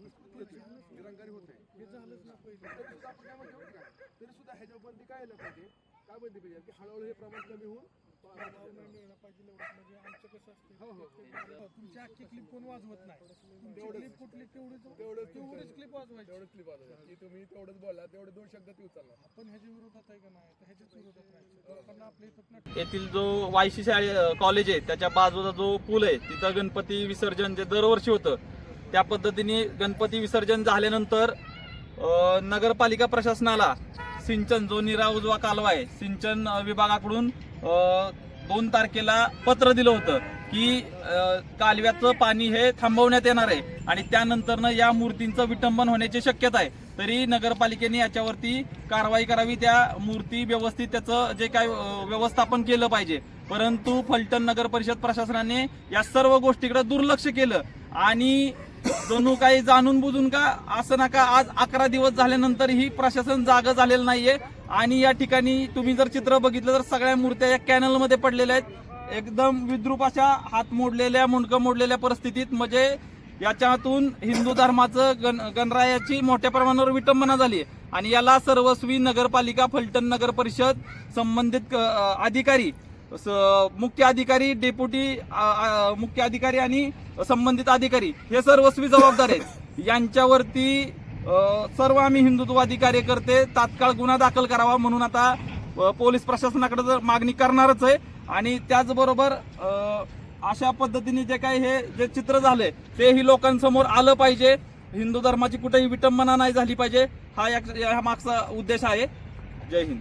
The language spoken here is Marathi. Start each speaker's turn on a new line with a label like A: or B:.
A: निरंकारी होत नाही. हे झालंच ना पहिले. तरी सुद्धा आपण काय म्हणतो माहिती का? तरी सुद्धा ह्याच्यावर बंदी काय आलं पाहिजे? काय बंदी पाहिजे? की हळूहळू हे प्रमाण कमी होऊन
B: मिळणं पाहिजे म्हणजे आमचं कसं असतं
A: हो, हो.
B: हो, तुमची अख्खी क्लिप कोण वाजवत नाही? कुठली तेवढीच
A: तेवढंच
B: तेवढीच क्लिप वाजवायची.
A: तेवढंच क्लिप वाजवलं की तुम्ही तेवढंच बोला तेवढे दोन शब्द ती उचलला.
B: आपण ह्याच्या विरोधात आहे का नाही? तर ह्याच्याच विरोधात राहायचं लोकांना आपल्या इथं
C: येथील जो वायसी शाळे कॉलेज आहे त्याच्या बाजूला जो पूल आहे तिथं गणपती विसर्जन जे दरवर्षी होतं त्या पद्धतीने गणपती विसर्जन झाल्यानंतर अं, नगरपालिका प्रशासनाला सिंचन जो निरा उजवा कालवा आहे सिंचन विभागाकडून अं, दोन तारखेला पत्र दिलं होतं की कालव्याचं पाणी हे थांबवण्यात येणार आहे आणि त्यानंतरनं या मूर्तींचं विटंबन होण्याची शक्यता आहे. तरी नगरपालिकेने याच्यावरती कारवाई करावी त्या मूर्ती व्यवस्थित त्याचं जे काय व्यवस्थापन केलं पाहिजे. परंतु फलटण नगर परिषद प्रशासनाने या सर्व गोष्टीकडे दुर्लक्ष केलं. आणि जणू काही जाणून बुजून का असं नका आज अकरा दिवस झाल्यानंतरही प्रशासन जागं झालेलं नाहीये. आणि या ठिकाणी तुम्ही जर चित्र बघितलं तर सगळ्या मूर्त्या या कॅनलमध्ये पडलेल्या आहेत. एकदम विद्रूप अशा हात मोडलेल्या मुंडकं मोडलेल्या परिस्थितीत. म्हणजे याच्यातून हिंदू धर्माचं गण गणरायाची मोठ्या प्रमाणावर विटंबना झाली आणि याला सर्वस्वी नगरपालिका फलटण नगर परिषद संबंधित अधिकारी स- मुख्य अधिकारी डेप्युटी मुख्य अधिकारी आणि संबंधित अधिकारी हे सर्वस्वी जबाबदार आहेत. यांच्यावरती सर्व आम्ही हिंदुत्ववादी कार्यकर्ते तात्काळ गुन्हा दाखल करावा म्हणून आता पोलीस प्रशासनाकडे जर मागणी करणारच आहे. आणि त्याचबरोबर अशा पद्धतीने जे काही हे जे चित्र झाले तेही लोकांसमोर आलं पाहिजे. हिंदू धर्माची कुठेही विटंबना नाही झाली पाहिजे. हा या मागचा उद्देश आहे. जय हिंद.